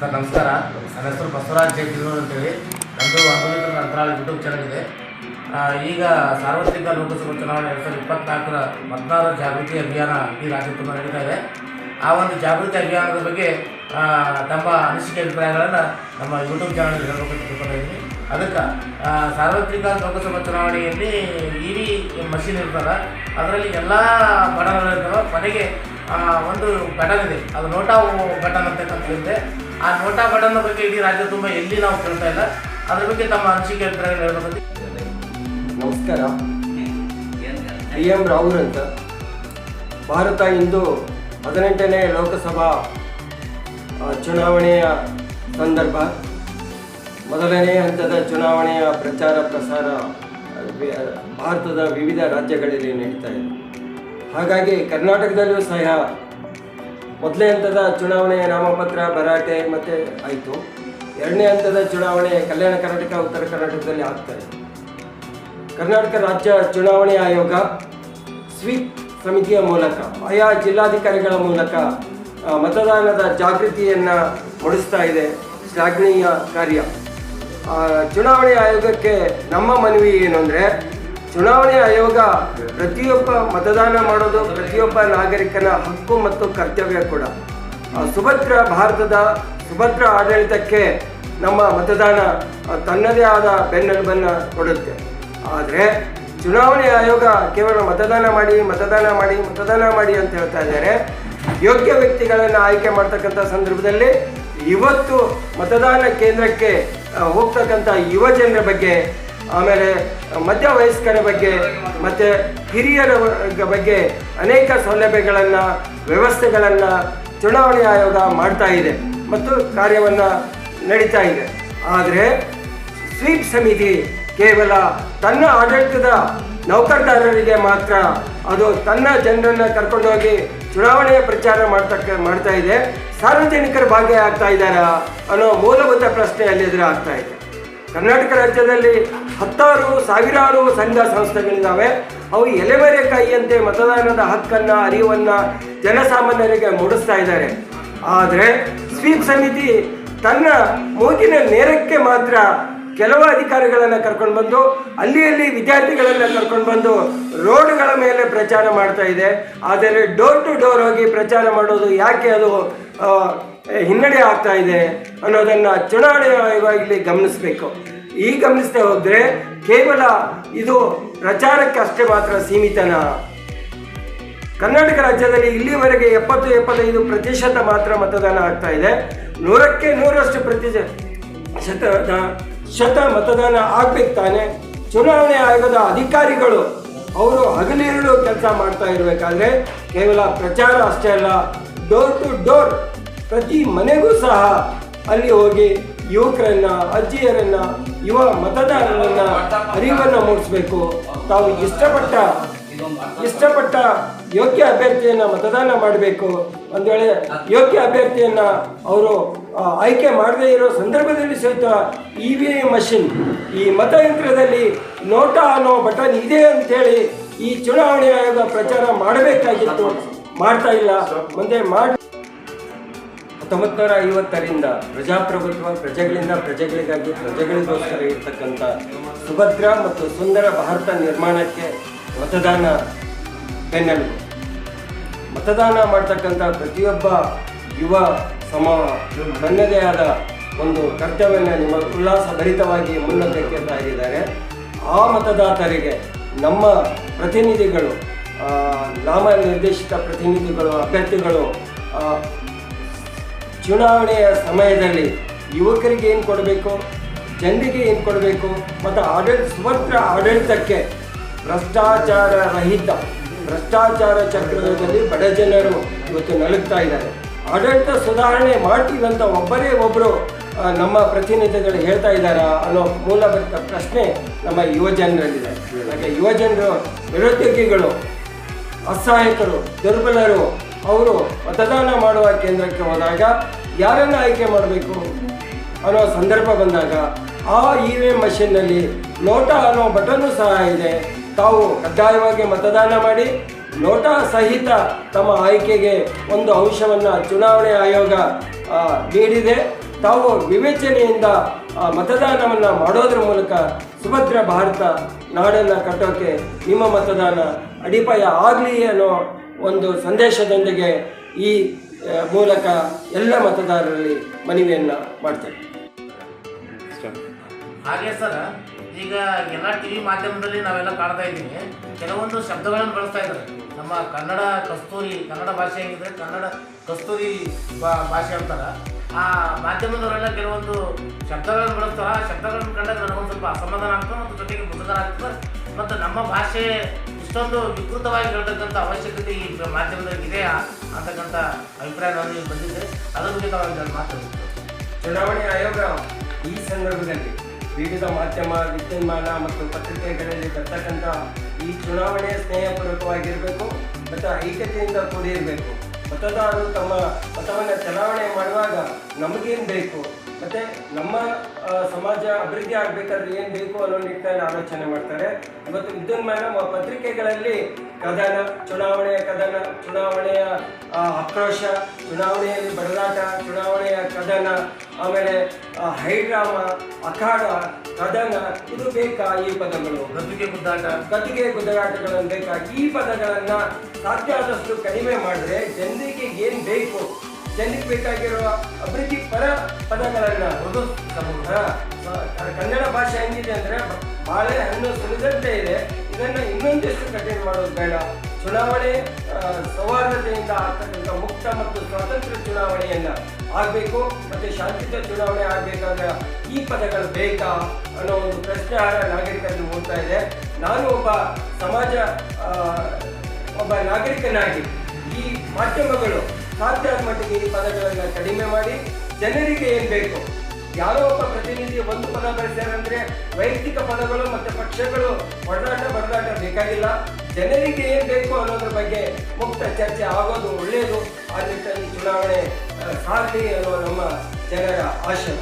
Sir, ನಮಸ್ಕಾರ. ನನ್ನ ಹೆಸರು ಬಸವರಾಜ್ ಜೆ ಕಿರೂರ್ ಅಂತೇಳಿ. ನಮ್ಮದು ಅಂಬೇಡ್ಕರ್ ಅಂತರಾಳ ಯೂಟ್ಯೂಬ್ ಚಾನಲ್ ಇದೆ. ಈಗ ಸಾರ್ವತ್ರಿಕ ಲೋಕಸಭಾ ಚುನಾವಣೆ ಎರಡು ಸಾವಿರದ ಇಪ್ಪತ್ನಾಲ್ಕರ ಮತದಾರರ ಜಾಗೃತಿ ಅಭಿಯಾನ ಈ ರಾಜ್ಯ ನಡೀತಾ ಇದೆ. ಆ ಒಂದು ಜಾಗೃತಿ ಅಭಿಯಾನದ ಬಗ್ಗೆ ತಮ್ಮ ಅನಿಸಿಕೆ ಅಭಿಪ್ರಾಯಗಳನ್ನು ನಮ್ಮ ಯೂಟ್ಯೂಬ್ ಚಾನಲ್ ಹೇಳಬೇಕಂತ ತಿಳ್ಕೊಂಡಿದ್ದೀನಿ ಅದಕ್ಕೆ ಸಾರ್ವತ್ರಿಕ ಲೋಕಸಭಾ ಚುನಾವಣೆಯಲ್ಲಿ ಇ ವಿ ಮಷೀನ್ ಇರ್ತದೆ. ಅದರಲ್ಲಿ ಎಲ್ಲ ಬಟನ್ಗಳಿರ್ತವೆ ಕೊನೆಗೆ ಒಂದು ಬಟನ್ ಇದೆ. ಅದು ನೋಟಾ ಬಟನ್ ಅಂತಕ್ಕಂಥದ್ದಿದೆ ಆ ನೋಟಾ ಬಟನ್ ಬಗ್ಗೆ ಇಡೀ ರಾಜ್ಯ ತುಂಬ ಎಲ್ಲಿ ನಾವು ಕೇಳ್ತಾ ಇಲ್ಲ. ಅದ್ರ ಬಗ್ಗೆ ತಮ್ಮ ಅನಿಸಿಕೆ ಹೇಳ್ಬೇಕಂತ ನಮಸ್ಕಾರ. ಐ ಎಂ ರಾಹುಲ್ ಅಂತ. ಭಾರತ ಇಂದು ಹದಿನೆಂಟನೇ ಲೋಕಸಭಾ ಚುನಾವಣೆಯ ಸಂದರ್ಭ. ಮೊದಲನೇ ಹಂತದ ಚುನಾವಣೆಯ ಪ್ರಚಾರ ಪ್ರಸಾರ ಭಾರತದ ವಿವಿಧ ರಾಜ್ಯಗಳಲ್ಲಿ ನಡೀತಾ ಇದೆ. ಹಾಗಾಗಿ ಕರ್ನಾಟಕದಲ್ಲೂ ಸಹ ಮೊದಲನೇ ಹಂತದ ಚುನಾವಣೆಯ ನಾಮಪತ್ರ, ಭರಾಟೆ ಮತ್ತು ಆಯಿತು. ಎರಡನೇ ಹಂತದ ಚುನಾವಣೆ ಕಲ್ಯಾಣ ಕರ್ನಾಟಕ, ಉತ್ತರ ಕರ್ನಾಟಕದಲ್ಲಿ ಆಗ್ತಾ ಇದೆ ಕರ್ನಾಟಕ ರಾಜ್ಯ ಚುನಾವಣೆ ಆಯೋಗ ಸ್ವೀಪ್ ಸಮಿತಿಯ ಮೂಲಕ, ಆಯಾ ಜಿಲ್ಲಾಧಿಕಾರಿಗಳ ಮೂಲಕ ಮತದಾನದ ಜಾಗೃತಿಯನ್ನು ಮೂಡಿಸ್ತಾ ಇದೆ. ಶ್ಲಾಘನೀಯ ಕಾರ್ಯ. ಚುನಾವಣೆ ಆಯೋಗಕ್ಕೆ ನಮ್ಮ ಮನವಿ ಏನು ಅಂದರೆ ಚುನಾವಣೆ ಆಯೋಗ ಪ್ರತಿಯೊಬ್ಬ ಮತದಾನ ಮಾಡೋದು ಪ್ರತಿಯೊಬ್ಬ ನಾಗರಿಕನ ಹಕ್ಕು ಮತ್ತು ಕರ್ತವ್ಯ ಕೂಡ. ಸುಭದ್ರ ಭಾರತದ ಸುಭದ್ರ ಆಡಳಿತಕ್ಕೆ ನಮ್ಮ ಮತದಾನ ತನ್ನದೇ ಆದ ಬೆನ್ನೆಲುಬನ್ನು ಕೊಡುತ್ತೆ. ಆದರೆ ಚುನಾವಣೆ ಆಯೋಗ ಕೇವಲ ಮತದಾನ ಮಾಡಿ ಮತದಾನ ಮಾಡಿ ಮತದಾನ ಮಾಡಿ ಅಂತ ಹೇಳ್ತಾ ಇದ್ದಾರೆ. ಯೋಗ್ಯ ವ್ಯಕ್ತಿಗಳನ್ನು ಆಯ್ಕೆ ಮಾಡ್ತಕ್ಕಂಥ ಸಂದರ್ಭದಲ್ಲಿ ಇವತ್ತು ಮತದಾನ ಕೇಂದ್ರಕ್ಕೆ ಹೋಗ್ತಕ್ಕಂಥ ಯುವ ಜನರ ಬಗ್ಗೆ ಆಮೇಲೆ ಮಧ್ಯ ವಯಸ್ಕರ ಬಗ್ಗೆ ಮತ್ತು ಹಿರಿಯರ ಬಗ್ಗೆ ಅನೇಕ ಸೌಲಭ್ಯಗಳನ್ನು, ವ್ಯವಸ್ಥೆಗಳನ್ನು ಚುನಾವಣೆ ಆಯೋಗ ಮಾಡ್ತಾ ಇದೆ ಮತ್ತು ಕಾರ್ಯವನ್ನು ನಡೀತಾ ಇದೆ. ಆದರೆ ಸ್ವೀಪ್ ಸಮಿತಿ ಕೇವಲ ತನ್ನ ಆಡಳಿತದ ನೌಕರದಾರರಿಗೆ ಮಾತ್ರ ಅದು ತನ್ನ ಜನರನ್ನು ಕರ್ಕೊಂಡೋಗಿ ಚುನಾವಣೆಯ ಪ್ರಚಾರ ಮಾಡ್ತಕ್ಕ, ಮಾಡ್ತಾ ಇದೆ. ಸಾರ್ವಜನಿಕರು ಭಾಗಿಯಾಗ್ತಾ ಇದ್ದಾರಾ ಅನ್ನೋ ಮೂಲಭೂತ ಪ್ರಶ್ನೆ ಅಲ್ಲಿ ಎದುರಾಗ್ತಾ ಇದೆ? ಕರ್ನಾಟಕ ರಾಜ್ಯದಲ್ಲಿ ಹತ್ತಾರು ಸಾವಿರಾರು ಸಂಘ ಸಂಸ್ಥೆಗಳಿದ್ದಾವೆ. ಅವು ಎಲೆಮರೆ ಕೈಯಂತೆ ಮತದಾನದ ಹಕ್ಕನ್ನ, ಅರಿವನ್ನು ಜನಸಾಮಾನ್ಯರಿಗೆ ಮೂಡಿಸ್ತಾ ಇದ್ದಾರೆ. ಆದರೆ ಸ್ವೀಪ್ ಸಮಿತಿ ತನ್ನ ಮೂಗಿನ ನೇರಕ್ಕೆ ಮಾತ್ರ ಕೆಲವು ಅಧಿಕಾರಿಗಳನ್ನು ಕರ್ಕೊಂಡು ಬಂದು ಅಲ್ಲಿ ಅಲ್ಲಿ ವಿದ್ಯಾರ್ಥಿಗಳನ್ನು ಕರ್ಕೊಂಡು ಬಂದು ರೋಡ್ಗಳ ಮೇಲೆ ಪ್ರಚಾರ ಮಾಡ್ತಾ ಇದೆ. ಆದರೆ ಡೋರ್ ಟು ಡೋರ್ ಹೋಗಿ ಪ್ರಚಾರ ಮಾಡೋದು ಯಾಕೆ ಅದು ಹಿನ್ನಡೆ ಆಗ್ತಾ ಇದೆ? ಅನ್ನೋದನ್ನು ಚುನಾವಣೆ ಆಯೋಗ ಇಲ್ಲಿ ಗಮನಿಸಬೇಕು. ಈ ಗಮನಿಸದೆ ಹೋದರೆ ಕೇವಲ ಇದು ಪ್ರಚಾರಕ್ಕೆ ಅಷ್ಟೇ ಮಾತ್ರ ಸೀಮಿತನ. ಕರ್ನಾಟಕ ರಾಜ್ಯದಲ್ಲಿ ಇಲ್ಲಿವರೆಗೆ ಎಪ್ಪತ್ತು ಎಪ್ಪತ್ತೈದು ಪ್ರತಿಶತ ಮಾತ್ರ ಮತದಾನ ಆಗ್ತಾ ಇದೆ. ನೂರಕ್ಕೆ ನೂರಷ್ಟು ಪ್ರತಿಶತ ಶತದ ಶತ ಮತದಾನ ಆಗ್ಬೇಕು ತಾನೆ. ಚುನಾವಣೆ ಆಯೋಗದ ಅಧಿಕಾರಿಗಳು ಅವರು ಹಗಲಿರುಳು ಕೆಲಸ ಮಾಡ್ತಾ ಇರಬೇಕಾದ್ರೆ ಕೇವಲ ಪ್ರಚಾರ ಅಷ್ಟೇ ಅಲ್ಲ, ಡೋರ್ ಟು ಡೋರ್ ಪ್ರತಿ ಮನೆಗೂ ಸಹ ಅಲ್ಲಿ ಹೋಗಿ ಯುವಕರನ್ನ, ಅಜ್ಜಿಯರನ್ನ, ಯುವ ಮತದಾರರನ್ನ ಅರಿವನ್ನು ಮೂಡಿಸಬೇಕು. ತಾವು ಇಷ್ಟಪಟ್ಟ ಇಷ್ಟಪಟ್ಟ ಯೋಗ್ಯ ಅಭ್ಯರ್ಥಿಯನ್ನ ಮತದಾನ ಮಾಡಬೇಕು. ಒಂದು ವೇಳೆ ಯೋಗ್ಯ ಅಭ್ಯರ್ಥಿಯನ್ನ ಅವರು ಆಯ್ಕೆ ಮಾಡದೇ ಇರೋ ಸಂದರ್ಭದಲ್ಲಿ ಸಹಿತ ಇ ವಿ ಎಂ ಮಷಿನ್, ಈ ಮತಯಂತ್ರದಲ್ಲಿ ನೋಟ ಅನ್ನೋ ಬಟನ್ ಇದೆ ಅಂತೇಳಿ ಈ ಚುನಾವಣೆ ಆಯೋಗ ಪ್ರಚಾರ ಮಾಡಬೇಕಾಗಿತ್ತು. ಮಾಡ್ತಾ ಇಲ್ಲ. ಮುಂದೆ ಮಾಡಿ ಹತ್ತೊಂಬತ್ತು ಐವತ್ತರಿಂದ ಪ್ರಜಾಪ್ರಭುತ್ವ ಪ್ರಜೆಗಳಿಂದ ಪ್ರಜೆಗಳಿಗಾಗಿ ಪ್ರಜೆಗಳಿಗೋಸ್ಕರ ಇರ್ತಕ್ಕಂಥ ಸುಭದ್ರ ಮತ್ತು ಸುಂದರ ಭಾರತ ನಿರ್ಮಾಣಕ್ಕೆ ಮತದಾನ ಬೆನ್ನೆಲುಬು. ಮತದಾನ ಮಾಡ್ತಕ್ಕಂಥ ಪ್ರತಿಯೊಬ್ಬ ಯುವ ಸಮೂಹ ತನ್ನದೇ ಆದ ಒಂದು ಕರ್ತವ್ಯನ ನಿಮ್ಮ ಉಲ್ಲಾಸಭರಿತವಾಗಿ ಮುನ್ನಡೆಕ್ಕೆ ಸಾಗಿದ್ದಾರೆ ಆ ಮತದಾತರಿಗೆ ನಮ್ಮ ಪ್ರತಿನಿಧಿಗಳು ನಾಮ ನಿರ್ದೇಶಿತ ಪ್ರತಿನಿಧಿಗಳು, ಅಭ್ಯರ್ಥಿಗಳು ಚುನಾವಣೆಯ ಸಮಯದಲ್ಲಿ ಯುವಕರಿಗೆ ಏನು ಕೊಡಬೇಕು, ಜನರಿಗೆ ಏನು ಕೊಡಬೇಕು ಮತ್ತು ಆಡಳಿತ, ಸ್ವತಂತ್ರ ಆಡಳಿತಕ್ಕೆ ಭ್ರಷ್ಟಾಚಾರ ರಹಿತ, ಭ್ರಷ್ಟಾಚಾರ ಚಕ್ರದಲ್ಲಿ ಬಡ ಜನರು ಇವತ್ತು ನಲುಗ್ತಾ ಇದ್ದಾರೆ. ಆಡಳಿತ ಸುಧಾರಣೆ ಮಾಡ್ತೀವಂತ ಒಬ್ಬರೇ ಒಬ್ಬರು ನಮ್ಮ ಪ್ರತಿನಿಧಿಗಳು ಹೇಳ್ತಾ ಇದ್ದಾರಾ ಅನ್ನೋ ಮೂಲಭೂತ ಪ್ರಶ್ನೆ ನಮ್ಮ ಯುವ ಜನರಲ್ಲಿದೆ. ಹಾಗೆ ಯುವ ಜನರು, ನಿರುದ್ಯೋಗಿಗಳು, ಅಸಹಾಯಕರು, ದುರ್ಬಲರು, ಅವರು ಮತದಾನ ಮಾಡುವ ಕೇಂದ್ರಕ್ಕೆ ಹೋದಾಗ ಯಾರನ್ನು ಆಯ್ಕೆ ಮಾಡಬೇಕು ಅನ್ನೋ ಸಂದರ್ಭ ಬಂದಾಗ ಆ ಇ ವಿ ಎಂ ಮಷಿನ್ನಲ್ಲಿ ಲೋಟ ಅನ್ನೋ ಬಟನ್ನು ಸಹ ಇದೆ. ತಾವು ಕಡ್ಡಾಯವಾಗಿ ಮತದಾನ ಮಾಡಿ ಲೋಟ ಸಹಿತ ತಮ್ಮ ಆಯ್ಕೆಗೆ ಒಂದು ಅಂಶವನ್ನು ಚುನಾವಣೆ ಆಯೋಗ ನೀಡಿದೆ. ತಾವು ವಿವೇಚನೆಯಿಂದ ಮತದಾನವನ್ನು ಮಾಡೋದ್ರ ಮೂಲಕ ಸುಭದ್ರ ಭಾರತ ನಾಡನ್ನು ಕಟ್ಟೋಕೆ ನಿಮ್ಮ ಮತದಾನ ಅಡಿಪಾಯ ಆಗಲಿ ಅನ್ನೋ ಒಂದು ಸಂದೇಶದೊಂದಿಗೆ ಈ ಮೂಲಕ ಎಲ್ಲ ಮತದಾರರಲ್ಲಿ ಮನವಿಯನ್ನು ಮಾಡ್ತೇವೆ. ಹಾಗೆ ಸರ್ ಈಗ ಎಲ್ಲ ಟಿ ವಿ ಮಾಧ್ಯಮದಲ್ಲಿ ನಾವೆಲ್ಲ ಕಾಣ್ತಾ ಇದ್ದೀವಿ. ಕೆಲವೊಂದು ಶಬ್ದಗಳನ್ನು ಬಳಸ್ತಾ ಇದ್ದಾರೆ. ನಮ್ಮ ಕನ್ನಡ ಕಸ್ತೂರಿ ಕನ್ನಡ ಭಾಷೆ ಹೇಗಿದ್ರೆ ಕನ್ನಡ ಕಸ್ತೂರಿ ಬಾ- ಭಾಷೆ ಅಂತಾರ. ಆ ಮಾಧ್ಯಮದವರೆಲ್ಲ ಕೆಲವೊಂದು ಶಬ್ದಗಳನ್ನು ಬಳಸ್ತಾರ. ಆ ಶಬ್ದಗಳನ್ನು ಕಂಡಾಗ ನನಗೊಂದು ಸ್ವಲ್ಪ ಅಸಮಾಧಾನ ಆಗ್ತದೆ ಮತ್ತು ಜೊತೆಗೆ ಮುಜುಗರ ಆಗ್ತದೆ ಮತ್ತು ನಮ್ಮ ಭಾಷೆ ಇಷ್ಟೊಂದು ವಿಕೃತವಾಗಿ ಹೇಳ್ತಕ್ಕಂಥ ಅವಶ್ಯಕತೆ ಈ ಮಾಧ್ಯಮದಲ್ಲಿ ಇದೆ ಅಂತಕ್ಕಂಥ ಅಭಿಪ್ರಾಯವನ್ನು ಬಂದಿದೆ ಬಂದಿದ್ದೆ ಅದ್ರ ಬಗ್ಗೆ ತಾವು ಮಾತಾಡಬೇಕು ಚುನಾವಣೆ ಆಯೋಗ ಈ ಸಂದರ್ಭದಲ್ಲಿ ವಿವಿಧ ಮಾಧ್ಯಮ ವಿದ್ಯುನ್ಮಾನ ಮತ್ತು ಪತ್ರಿಕೆಗಳಲ್ಲಿ ಬರ್ತಕ್ಕಂಥ ಈ ಚುನಾವಣೆ ಸ್ನೇಹಪೂರ್ವಕವಾಗಿರಬೇಕು ಮತ್ತು ಐಕ್ಯತೆಯಿಂದ ಕೂಡಿರಬೇಕು. ಮತದಾರರು ತಮ್ಮ ಮತವನ್ನು ಚಲಾವಣೆ ಮಾಡುವಾಗ ನಮಗೇನು ಬೇಕು? ಮತ್ತು ನಮ್ಮ ಸಮಾಜ ಅಭಿವೃದ್ಧಿ ಆಗಬೇಕಾದ್ರೆ ಏನು ಬೇಕು ಅನ್ನೋ ನಿಟ್ಟಿನಲ್ಲಿ ಆಲೋಚನೆ ಮಾಡ್ತಾರೆ. ಇವತ್ತು ವಿದ್ಯುನ್ಮಾನ ಪತ್ರಿಕೆಗಳಲ್ಲಿ ಕದನ ಚುನಾವಣೆಯ ಕದನ ಚುನಾವಣೆಯ ಆಕ್ರೋಶ ಚುನಾವಣೆಯಲ್ಲಿ ಬರಲಾಟ ಚುನಾವಣೆಯ ಕದನ ಆಮೇಲೆ ಹೈಡ್ರಾಮ ಅಖಾಡ ಕದನ ಇದು ಬೇಕಾ ಈ ಪದಗಳು? ಗದ್ದುಗೆ ಗುದ್ದಾಟ. ಗದ್ದುಗೆ ಗುದ್ದಾಟಗಳನ್ನು ಬೇಕಾ? ಈ ಪದಗಳನ್ನ ಸಾಧ್ಯ ಆದಷ್ಟು ಕಡಿಮೆ ಮಾಡಿದ್ರೆ ಜನರಿಗೆ ಏನ್ ಬೇಕು? ಜನರಿಗೆ ಬೇಕಾಗಿರುವ ಅಭಿವೃದ್ಧಿ ಪರ ಪದಗಳನ್ನ ಮೃದು ಕನ್ನಡ ಭಾಷೆ ಹೆಂಗಿದೆ ಅಂದ್ರೆ ಬಾಳೆ ಹಣ್ಣು ಸುಲಿದಂತೆ ಇದೆ. ಇದನ್ನ ಇನ್ನೊಂದಿಷ್ಟು ಕಠಿಣ ಮಾಡೋದು ಬೇಡ. ಚುನಾವಣೆ ಸೌಹಾರ್ದತೆಯಿಂದ ಆಗ್ತಕ್ಕಂಥ ಮುಕ್ತ ಮತ್ತು ಸ್ವತಂತ್ರ ಚುನಾವಣೆಯನ್ನ ಆಗಬೇಕು. ಮತ್ತೆ ಶಾಂತಿಯುತ ಚುನಾವಣೆ ಆಗಬೇಕಾದ್ರೆ ಈ ಪದಗಳು ಬೇಕಾ ಅನ್ನೋ ಒಂದು ಪ್ರಶ್ನಾರ್ಹ ನಾಗರಿಕರಲ್ಲಿ ಹೋಗ್ತಾ ಇದೆ. ನಾನು ಒಬ್ಬ ಸಮಾಜ ಒಬ್ಬ ನಾಗರಿಕನಾಗಿ ಈ ಮಾಧ್ಯಮಗಳು ಸಾಧ್ಯ ಮಟ್ಟಿಗೆ ಈ ಪದಗಳನ್ನು ಕಡಿಮೆ ಮಾಡಿ ಜನರಿಗೆ ಏನ್ ಬೇಕು? ಯಾರೋ ಒಬ್ಬ ಪ್ರತಿನಿಧಿ ಒಂದು ಪದ ಬಳಸ್ಯಾರಂದ್ರೆ ವೈಯಕ್ತಿಕ ಪದಗಳು ಮತ್ತೆ ಪಕ್ಷಗಳು ಒಡನಾಟ ಬಡದಾಟ ಬೇಕಾಗಿಲ್ಲ. ಜನರಿಗೆ ಏನ್ ಬೇಕು ಅನ್ನೋದ್ರ ಬಗ್ಗೆ ಮುಕ್ತ ಚರ್ಚೆ ಆಗೋದು ಒಳ್ಳೆಯದು ಆ ನಿಟ್ಟಿನಲ್ಲಿ ಚುನಾವಣೆ ಸಾಧ್ಯ ಅನ್ನೋ ನಮ್ಮ ಜನರ ಆಶಯ.